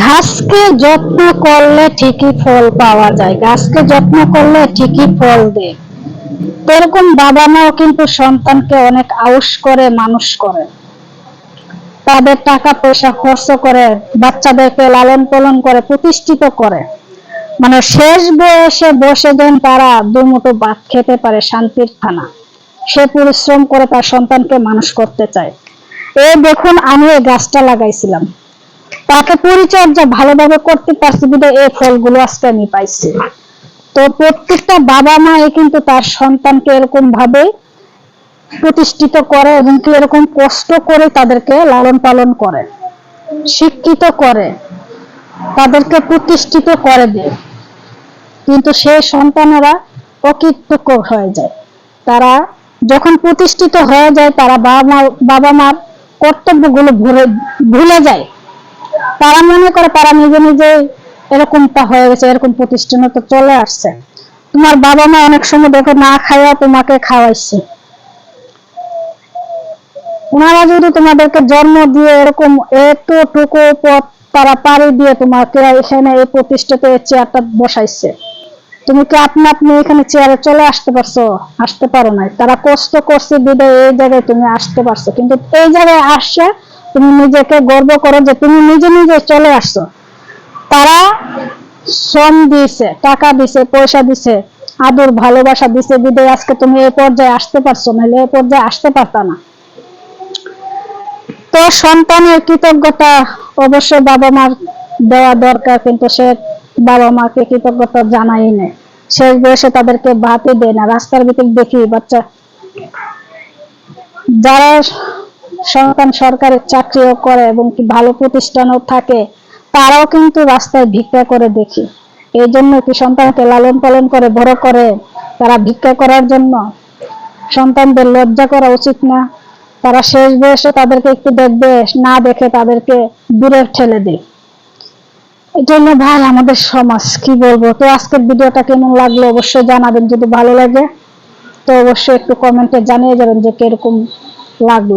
ঘাসকে যত্ন করলে ঠিকই ফল পাওয়া যায়, গাছকে যত্ন করলে ঠিকই ফল দেয়। এরকম বাবা মাও কিন্তু সন্তানকে অনেক আউশ করে, মানুষ করে। তাদের টাকা পয়সা খরচ করে, বাচ্চাদেরকে লালন পালন করে, প্রতিষ্ঠিত করে। মানে শেষ বয়সে বসে যেন তারা দুমুঠো ভাত খেতে পারে শান্তির খানা সে পরিশ্রম করে তার সন্তানকে মানুষ করতে চায়। এই দেখুন, আমি এই গাছটা লাগাইছিলাম। তাকে পরিচর্যা ভালোভাবে করতে পারছি বিধে এই ফলগুলো আজকে আমি পাইছি। তো প্রত্যেকটা বাবা মা কিন্তু তার সন্তানকে এরকম ভাবে প্রতিষ্ঠিত করে এবং কি এরকম কষ্ট করে তাদেরকে লালন পালন করে, শিক্ষিত করে, তাদেরকে প্রতিষ্ঠিত করে দেয়। কিন্তু সেই সন্তানেরা অকৃতজ্ঞ হয়ে যায়। তারা যখন প্রতিষ্ঠিত হয়ে যায়, তারা বাবা মা, বাবা মার কর্তব্যগুলো ভুলে ভুলে যায়। তারা মনে করে, তারা নিজে নিজে এরকমটা হয়ে গেছে, এরকম প্রতিষ্ঠানে তো চলে আসছে। তোমার বাবা মা অনেক সময় দেখো না খাওয়া তোমাকে খাওয়াইছে। ওনারা যদি তোমাদেরকে জন্ম দিয়ে এরকম এতটুকু পথ তারা পাড়ি দিয়ে তোমাকে এখানে এই প্রতিষ্ঠাতে চেয়ারটা বসাইছে, তুমি কি আপনি আপনি এখানে চেয়ারে চলে আসতে পারছ? আসতে পারো নাই। তারা কষ্ট করছে, বিদায় এই জায়গায় তুমি আসতে পারছ। কিন্তু এই জায়গায় আসছে তুমি নিজেকে গর্ব করো যে তুমি নিজে নিজে চলে আসছো। তারা শ্রম দিয়েছে টাকা দিছে, পয়সা দিছে, আদর, ভালোবাসা দিছে, বিদায়, আজকে তুমি এই পর্যায়ে আসতে পারছ, নাহলে এই পর্যায়ে আসতে পারতা না। তো সন্তানের কৃতজ্ঞতা অবশ্যই বাবা মার দেওয়া দরকার, কিন্তু সে বাবা মাকে কৃতজ্ঞতা জানাই নেই। শেষ বয়সে তাদেরকে ভাতই দেয় না, রাস্তার ভিতরে দেখি বাচ্চা। যারা সন্তান সরকারি চাকরিও করে এবং কি ভালো প্রতিষ্ঠানও থাকে, তারাও কিন্তু রাস্তায় ভিক্ষা করে দেখি। এই জন্য কি সন্তানকে লালন পালন করে, বড় করে, তারা ভিক্ষা করার জন্য? সন্তানদের লজ্জা করা উচিত না। তারা শেষ বয়সে তাদেরকে একটু দেখবে, না দেখে তাদেরকে দূরে ঠেলে দেয়। এই জন্য ভাই, আমাদের সমাজ, কি বলব? তো আজকের ভিডিওটা কেমন লাগল অবশ্যই জানাবেন, যদি ভালো লাগে, তো অবশ্যই একটু কমেন্টে জানিয়ে যাবেন যে কীরকম লাগল।